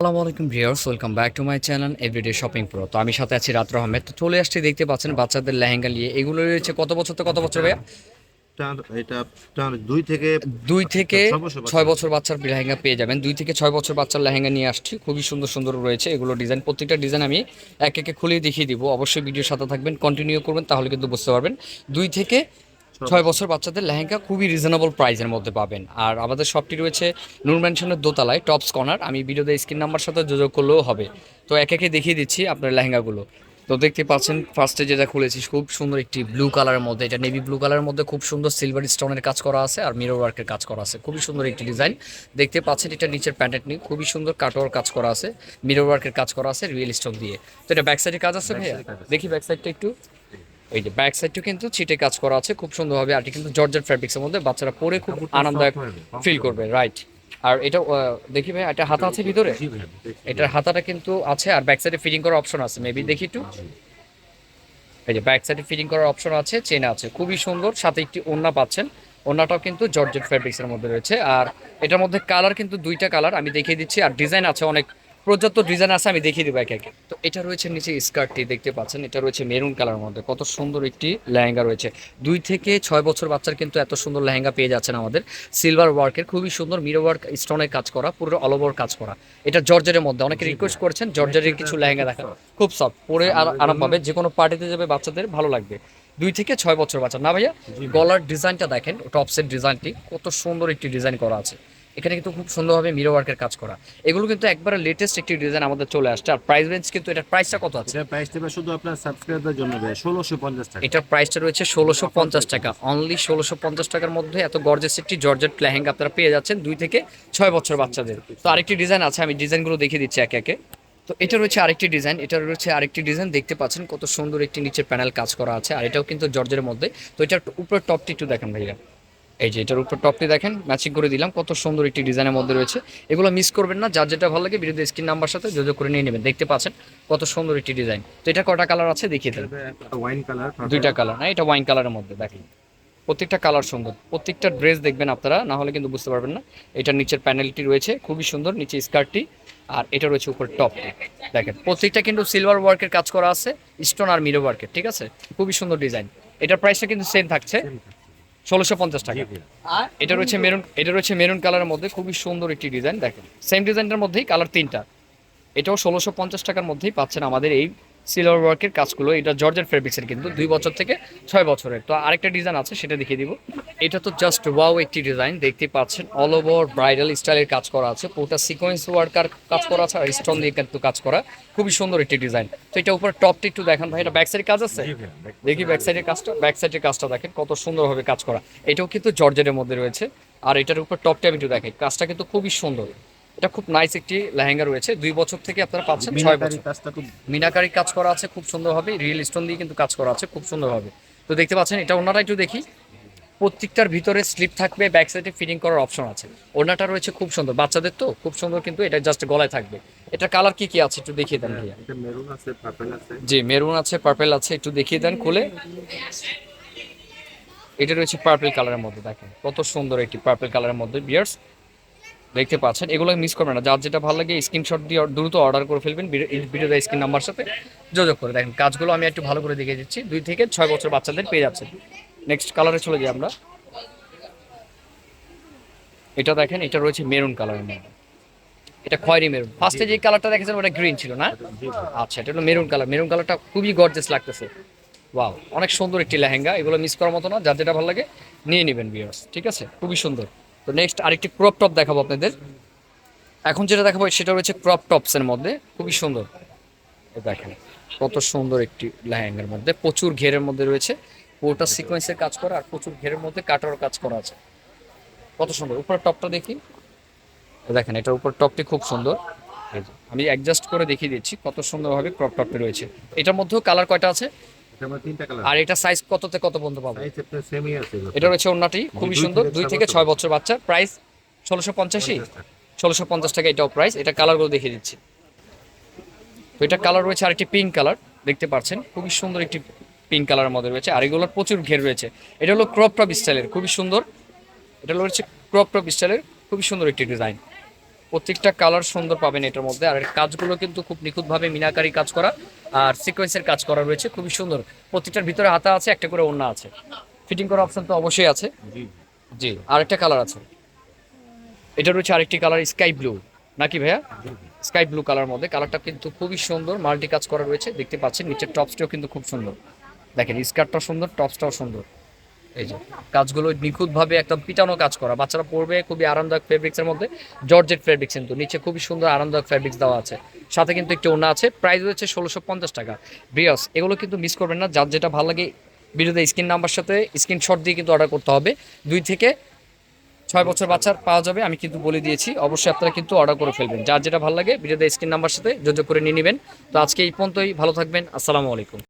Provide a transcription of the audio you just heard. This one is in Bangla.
আসসালামু আলাইকুম viewers welcome back to my channel everyday shopping pro. তো আমি সাথে আছি রাত্র আহমেদ তো চলে আসছি দেখতে পাচ্ছেন বাচ্চাদের লেহেঙ্গা নিয়ে। এগুলো রয়েছে কত বছর তো কত বছর ভাইয়া? এটা দুই থেকে দুই থেকে ছয় বছর ছয় বছর বাচ্চার লেহেঙ্গা পেয়ে যাবেন। দুই থেকে ছয় বছর বাচ্চার লেহেঙ্গা নিয়ে আসছি। খুবই সুন্দর সুন্দর রয়েছে এগুলো ডিজাইন। প্রত্যেকটা ডিজাইন আমি এক একে খুলে দেখিয়ে দিব। অবশ্যই ভিডিওর সাথে থাকবেন কন্টিনিউ করবেন তাহলে কিন্তু বুঝতে পারবেন। দুই থেকে ছয় বছর বাচ্চাদের লেহেঙ্গা খুবই রিজনেবল প্রাইসের মধ্যে পাবেন। আর আমাদের শপটি রয়েছে নূর ম্যানশনের দোতলায় টপস কর্নার আমি ভিডিওতে স্ক্রিন নাম্বার সাথে যোগাযোগ করলেও হবে। তো এক একে দেখিয়ে দিচ্ছি আপনার লেহেঙ্গাগুলো। তো দেখতে পাচ্ছেন ফার্স্টে যেটা খুলেছি খুব সুন্দর একটি ব্লু কালারের মধ্যে এটা নেভি ব্লু কালারের মধ্যে খুব সুন্দর সিলভার স্টোনের কাজ করা আছে আর মিরর ওয়ার্কের কাজ করা আছে। খুবই সুন্দর একটি ডিজাইন দেখতে পাচ্ছেন এটা নিচের প্যান্টেট নিয়ে খুবই সুন্দর কাটওয়ার কাজ করা আছে মিরর ওয়ার্কের কাজ করা আছে রিয়েল স্টোন দিয়ে। তো এটা ব্যাক সাইডে কাজ আছে ভাইয়া? দেখি ব্যাক সাইডটা একটু। এই যে ব্যাক সাইডটাও কিন্তু ছিটে কাজ করা আছে খুব সুন্দরভাবে আর কিন্তু জর্জেট ফ্যাব্রিক্সের মধ্যে বাচ্চারা পরে খুব আনন্দদায়ক ফিল করবে রাইট আর এটা দেখি ভাই এটা হাতা আছে ভিতরে? এটার হাতাটা কিন্তু আছে আর ব্যাক সাইডে ফিটিং করার অপশন আছে মেবি দেখি একটু। এই যে ব্যাক সাইডে ফিটিং করার অপশন আছে চেন আছে খুবই সুন্দর সাথে একটি ওড়না পাচ্ছেন। ওড়নাটাও কিন্তু জর্জেট ফ্যাব্রিক্সের মধ্যে রয়েছে আর এটার মধ্যে কালার কিন্তু দুইটা কালার আমি দেখিয়ে দিচ্ছি আর ডিজাইন আছে অনেক পর্যাপ্ত ডিজাইন আছে আমি দেখিয়ে দেবো একে একে। তো এটা রয়েছে নিচে স্কার্টটি দেখতে পাচ্ছেন? এটা রয়েছে মেরুন কালার মধ্যে। কত সুন্দর একটি লেহেঙ্গা রয়েছে। দুই থেকে ছয় বছর বাচ্চার কিন্তু এত সুন্দর লেহেঙ্গা পেয়ে যাচ্ছেন আমাদের। সিলভার ওয়ার্কের খুবই সুন্দর মিরো ওয়ার্ক স্টোনের কাজ করা পুরো অল ওভার কাজ করা। এটা জর্জারের মধ্যে অনেকে রিকোয়েস্ট করেছেন জর্জারের কিছু লেহেঙ্গা দেখা খুব সফট পরে আর আরাম পাবে। যে কোনো পার্টিতে যাবে বাচ্চাদের ভালো লাগবে। দুই থেকে ছয় বছর বাচ্চা। না ভাইয়া গলার ডিজাইনটা দেখেন টপসের ডিজাইনটি কত সুন্দর একটি ডিজাইন করা আছে। এখানে কিন্তু খুব সুন্দরভাবে মিরো ওয়ার্কের কাজ করা। এগুলো কিন্তু একবারে লেটেস্ট একটি ডিজাইন আমাদের চলে আসছে। আর প্রাইস রেঞ্জ কিন্তু এটার প্রাইসটা কত আছে? এটা প্রাইস দেবে শুধু আপনার সাবস্ক্রাইবারদের জন্য ষোলোশো পঞ্চাশ টাকা। এটার প্রাইসটা রয়েছে ষোলোশো পঞ্চাশ টাকা। অনলি ষোলোশো পঞ্চাশ টাকার মধ্যে এত গর্জেস একটি জর্জেট লেহেঙ্গা আপনারা পেয়ে যাচ্ছেন দুই থেকে ছয় বছর বাচ্চাদের। তো আরেকটি ডিজাইন আছে আমি ডিজাইনগুলো দেখিয়ে দিচ্ছি একে একে। তো এটা রয়েছে আরেকটি ডিজাইন এটা রয়েছে আরেকটি ডিজাইন দেখতে পাচ্ছেন কত সুন্দর একটি নিচের প্যানেল কাজ করা আছে। আর এটাও কিন্তু জর্জের মধ্যে। তো এটার উপরে টপটি একটু দেখেন ভাইয়া। এই যে এটার উপর টপটি দেখেন ম্যাচিং করে দিলাম কত সুন্দর একটি ডিজাইনের মধ্যে রয়েছে। এগুলো মিস করবেন না যার যেটা ভালো লাগে বিরুদ্ধে স্ক্রিন নাম্বার সাথে যোগাযোগ করে নিয়ে নেবেন। দেখতে পাচ্ছেন কত সুন্দর একটি ডিজাইন তো এটা কটা কালার আছে দেখিয়ে দেন। ওয়াইন কালার দুইটা কালার না এটা ওয়াইন কালারের মধ্যে দেখেন। প্রত্যেকটা কালার সুন্দর। প্রত্যেকটা ড্রেস দেখবেন আপনারা না হলে কিন্তু বুঝতে পারবেন না। এটার নিচের প্যানেলটি রয়েছে খুবই সুন্দর নিচে স্কার্টটি আর এটা রয়েছে উপর টপটি দেখেন প্রত্যেকটা কিন্তু সিলভার ওয়ার্কের কাজ করা আছে স্টোন আর মিরো ওয়ার্কের ঠিক আছে? খুবই সুন্দর ডিজাইন এটার প্রাইসটা কিন্তু সেম থাকছে। ষোলোশো পঞ্চাশ টাকা। এটা রয়েছে মেরুন এটা রয়েছে মেরুন কালারের মধ্যে খুবই সুন্দর একটি ডিজাইন দেখেন। সেম ডিজাইনটার মধ্যেই কালার তিনটা। এটাও ষোলোশো পঞ্চাশ টাকার মধ্যেই পাচ্ছেন আমাদের এই সিলভার ওয়ার্কের কাজগুলো এটা জর্জের ফেব্রিক্সের কিন্তু দুই বছর থেকে ছয় বছরের। তো আরেকটা ডিজাইন আছে সেটা দেখিয়ে দিব। এটা তো জাস্ট ওয়াও একটি ডিজাইন দেখতে পাচ্ছেন অল ওভার ব্রাইডাল স্টাইলের কাজ করা আছে। পুরোটা সিকোয়েন্স ওয়ার্কার কাজ করা আছে আর স্টোন দিয়ে কিন্তু কাজ করা। খুবই সুন্দর একটি ডিজাইন তো এটা উপর টপটা একটু দেখেন ভাই এটা ব্যাক সাইডে কাজ আছে? দেখি ব্যাক সাইডের কাজটা ব্যাক সাইডের কাজটা দেখেন কত সুন্দরভাবে কাজ করা। এটাও কিন্তু জর্জেটের মধ্যে রয়েছে। আর এটার উপর টপটা আমি একটু দেখাই কাজটা কিন্তু খুবই সুন্দর। এটা খুব নাইস একটি লেহেঙ্গা রয়েছে। দুই বছর থেকে আপনারা পাচ্ছেন ছয় বছর। মিনাকারি কাজ করা আছে খুব সুন্দরভাবে রিয়েল স্টোন দিয়ে কিন্তু কাজ করা আছে খুব সুন্দরভাবে তো দেখতে পাচ্ছেন এটা ওনারা একটু দেখি। প্রত্যেকটার ভিতরে স্লিপ থাকবে ব্যাক সাইডে ফিটিং করার অপশন আছে। ওনাটা রয়েছে খুব সুন্দর বাচ্চাদের তো খুব সুন্দর কিন্তু এটা জাস্ট গলায় থাকবে। এটা কালার কি কি আছে একটু দেখিয়ে দেন ভাইয়া। এটা মেরুন আছে পার্পল আছে। জি মেরুন আছে পার্পেল আছে একটু দেখিয়ে দেন খুলে। এটা রয়েছে পার্পল কালারের মধ্যে দেখেন। কত সুন্দর একটি পার্পল কালারের মধ্যে বিয়ার্স দেখতে পাচ্ছেন। এগুলো মিস করবেন না। যার যেটা ভালো লাগে স্ক্রিনশট দিয়ে দ্রুত অর্ডার করে ফেলবেন। ভিডিও স্ক্রিন নাম্বার সাথে যোগাযোগ করে দেখেন। কাজগুলো আমি একটু ভালো করে দেখিয়ে দিচ্ছি। দুই থেকে ছয় বছর বাচ্চাদের পেয়ে যাচ্ছেন। নেক্সট কালারে চলে যাই আমরা। এটা দেখেন, এটা রয়েছে মেরুন কালারের মধ্যে। এটা খয়েরি মেরুন ফার্স্টে যে কালারটা দেখেছেন, ওটা গ্রিন ছিল না? আচ্ছা এটা হলো মেরুন কালার মেরুন কালারটা খুবই গর্জেস লাগতেছে। ওয়াও অনেক সুন্দর একটি লেহেঙ্গা। এগুলো মিস করার মতো না। যার যেটা ভালো লাগে, নিয়ে নেবেন বিয়ার্স ঠিক আছে? খুবই সুন্দর। তো নেক্সট আরেকটি ক্রপ টপ দেখাবো আপনাদের। এখন যেটা দেখাবো, সেটা রয়েছে ক্রপ টপসের মধ্যে। খুবই সুন্দর। দেখেন, কত সুন্দর একটি লেহেঙ্গার মধ্যে। প্রচুর ঘেরের মধ্যে রয়েছে। পুরোটা সিকোয়েন্সের কাজ করা আর প্রচুর ঘেরের মধ্যে কাটার কাজ করা আছে। কত সুন্দর। উপরের টপটা দেখি। দেখেন, এটার উপর টপটি খুব সুন্দর। আমি অ্যাডজাস্ট করে দেখিয়ে দিচ্ছি কত সুন্দরভাবে ক্রপ টপটি রয়েছে। এটার মধ্যেও কালার কয়টা আছে? কালার আর এটা সাইজ কততে কত পর্যন্ত পাবো। এটা রয়েছে অন্যটি খুবই সুন্দর দুই থেকে ছয় বছর বাচ্চা প্রাইস ষোলোশো পঞ্চাশি ষোলোশো পঞ্চাশ টাকা এটাও প্রাইস এটা কালারগুলো দেখিয়ে দিচ্ছি। তো এটা কালার রয়েছে আরেকটি পিঙ্ক কালার দেখতে পাচ্ছেন খুবই সুন্দর একটি পিঙ্ক কালারের মধ্যে রয়েছে আর এগুলোর প্রচুর ঘের রয়েছে। এটা হলো ক্রপ টপ স্টাইলের খুবই সুন্দর। এটা হলো হচ্ছে ক্রপ টপ স্টাইলের খুবই সুন্দর একটি ডিজাইন প্রত্যেকটা কালার সুন্দর পাবেন এটার মধ্যে আর কাজগুলো কিন্তু খুব নিখুঁতভাবে মিনাকারি কাজ করা। আর সিকোয়েন্সের কাজ করা রয়েছে খুবই সুন্দর। প্রতিটার ভিতরে হাতা আছে একটা করে ওড়না আছে। ফিটিং করার অপশন তো অবশ্যই আছে। জি। জি আরেকটা কালার আছে। এটা রয়েছে আরেকটি কালার স্কাই ব্লু নাকি ভাইয়া? স্কাই ব্লু কালার মধ্যে। কালারটা কিন্তু খুবই সুন্দর মাল্টি কাজ করা রয়েছে। দেখতে পাচ্ছেন নিচের টপসটাও কিন্তু খুব সুন্দর। দেখেন স্কার্টটাও সুন্দর টপসটাও সুন্দর। এই যে, কাজগুলো নিখুঁতভাবে একদম পিটানো কাজ করা। বাচ্চারা পরবে খুবই আরামদায়ক ফেব্রিক্সের মধ্যে, জর্জেট ফেব্রিক্স কিন্তু, নিচে খুবই সুন্দর আরামদায়ক ফেব্রিক্স দেওয়া আছে। সাথে কিন্তু একটি ওনা আছে প্রাইস রয়েছে ষোলোশো পঞ্চাশ টাকা। ব্রিয়াস এগুলো কিন্তু মিস করবেন না, যার যেটা ভালো লাগে ভিডিওতে স্ক্রিন নাম্বার সাথে স্ক্রিনশট দিয়ে কিন্তু অর্ডার করতে হবে। দুই থেকে ছয় বছর বাচ্চার পাওয়া যাবে, আমি কিন্তু বলে দিয়েছি, অবশ্যই আপনারা কিন্তু অর্ডার করে ফেলবেন। যার যেটা ভালো লাগে, ভিডিওতে স্ক্রিন নাম্বার সাথে যোগাযোগ করে নিয়ে নেবেন। তো আজকে এই পর্যন্তই, ভালো থাকবেন, আসসালামু আলাইকুম।